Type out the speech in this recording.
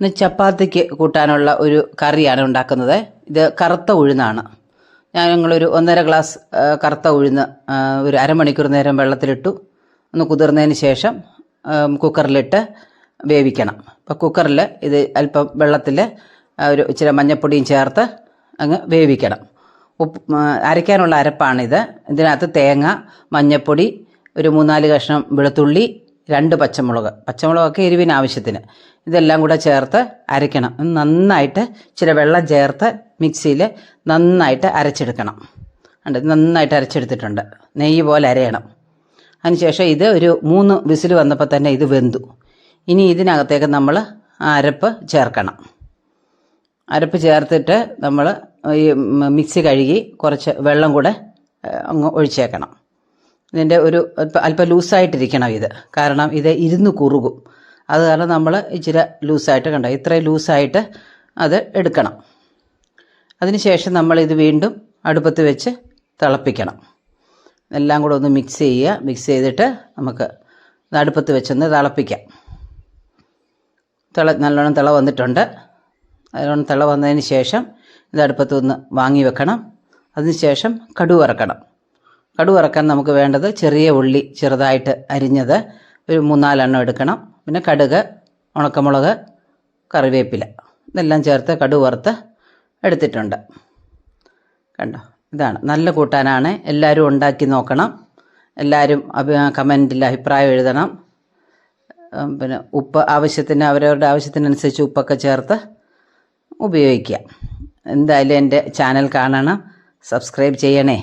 ഇന്ന് ചപ്പാത്തിക്ക് കൂട്ടാനുള്ള ഒരു കറിയാണ് ഉണ്ടാക്കുന്നത്. ഇത് കറുത്ത ഉഴുന്നാണ്. ഞാൻ ഞങ്ങളൊരു ഒന്നര ഗ്ലാസ് കറുത്ത ഉഴുന്ന് ഒരു അരമണിക്കൂർ നേരം വെള്ളത്തിലിട്ടു. ഒന്ന് കുതിർന്നതിന് ശേഷം കുക്കറിലിട്ട് വേവിക്കണം. അപ്പോൾ കുക്കറിൽ ഇത് അല്പം വെള്ളത്തിൽ ഒരു ഇച്ചിരി മഞ്ഞപ്പൊടിയും ചേർത്ത് അങ്ങ് വേവിക്കണം. ഉപ്പ് അരയ്ക്കാനുള്ള അരപ്പാണിത്. ഇതിനകത്ത് തേങ്ങ മഞ്ഞപ്പൊടി ഒരു മൂന്നാൽ കഷ്ണം വെളുത്തുള്ളി രണ്ട് പച്ചമുളക്. പച്ചമുളകൊക്കെ എരിവിന് ആവശ്യത്തിന്. ഇതെല്ലാം കൂടെ ചേർത്ത് അരയ്ക്കണം. നന്നായിട്ട് ഇച്ചിരി വെള്ളം ചേർത്ത് മിക്സിയിൽ നന്നായിട്ട് അരച്ചെടുക്കണം. ഉണ്ട് നന്നായിട്ട് അരച്ചെടുത്തിട്ടുണ്ട്. നെയ്യ് പോലെ അരയണം. അതിനുശേഷം ഇത് ഒരു മൂന്ന് വിസിൽ വന്നപ്പോൾ തന്നെ ഇത് വെന്തു. ഇനി ഇതിനകത്തേക്ക് നമ്മൾ അരപ്പ് ചേർക്കണം. അരപ്പ് ചേർത്തിട്ട് നമ്മൾ ഈ മിക്സി കഴുകി കുറച്ച് വെള്ളം കൂടെ അങ്ങ് ഒഴിച്ചേക്കണം. ഇതിന്റെ ഒരു അല്പം ലൂസായിട്ടിരിക്കണം ഇത്. കാരണം ഇത് ഇരുന്ന് കുറുകും. അത് കാരണം നമ്മൾ ഇച്ചിരി ലൂസായിട്ട് കണ്ട? ഇത്രയും ലൂസായിട്ട് അത് എടുക്കണം. അതിനുശേഷം നമ്മളിത് വീണ്ടും അടുപ്പത്ത് വെച്ച് തിളപ്പിക്കണം. എല്ലാം കൂടെ ഒന്ന് മിക്സ് ചെയ്യുക. മിക്സ് ചെയ്തിട്ട് നമുക്ക് അടുപ്പത്ത് വെച്ചൊന്ന് തിളപ്പിക്കാം. തിള നല്ലോണം തിള വന്നിട്ടുണ്ട്. നല്ലോണം തിള വന്നതിന് ശേഷം ഇത് അടുപ്പത്ത് ഒന്ന് വാങ്ങി വെക്കണം. അതിനുശേഷം ശേഷം വറക്കണം. കടുക് വറക്കാൻ നമുക്ക് വേണ്ടത് ചെറിയ ഉള്ളി ചെറുതായിട്ട് അരിഞ്ഞത് ഒരു മൂന്നാലെണ്ണം എടുക്കണം. പിന്നെ കടുക് ഉണക്കമുളക് കറിവേപ്പില. ഇതെല്ലാം ചേർത്ത് കടു വറുത്ത് എടുത്തിട്ടുണ്ട്. കണ്ടോ? ഇതാണ്. നല്ല കൂട്ടാനാണ്. എല്ലാവരും ഉണ്ടാക്കി നോക്കണം. എല്ലാവരും അഭി കമന്റിൽ അഭിപ്രായം എഴുതണം. പിന്നെ ഉപ്പ് ആവശ്യത്തിന് അവരവരുടെ ആവശ്യത്തിനനുസരിച്ച് ഉപ്പൊക്കെ ചേർത്ത് ഉപയോഗിക്കുക എന്തായാലും എന്റെ ചാനൽ കാണണം. സബ്സ്ക്രൈബ് ചെയ്യണേ.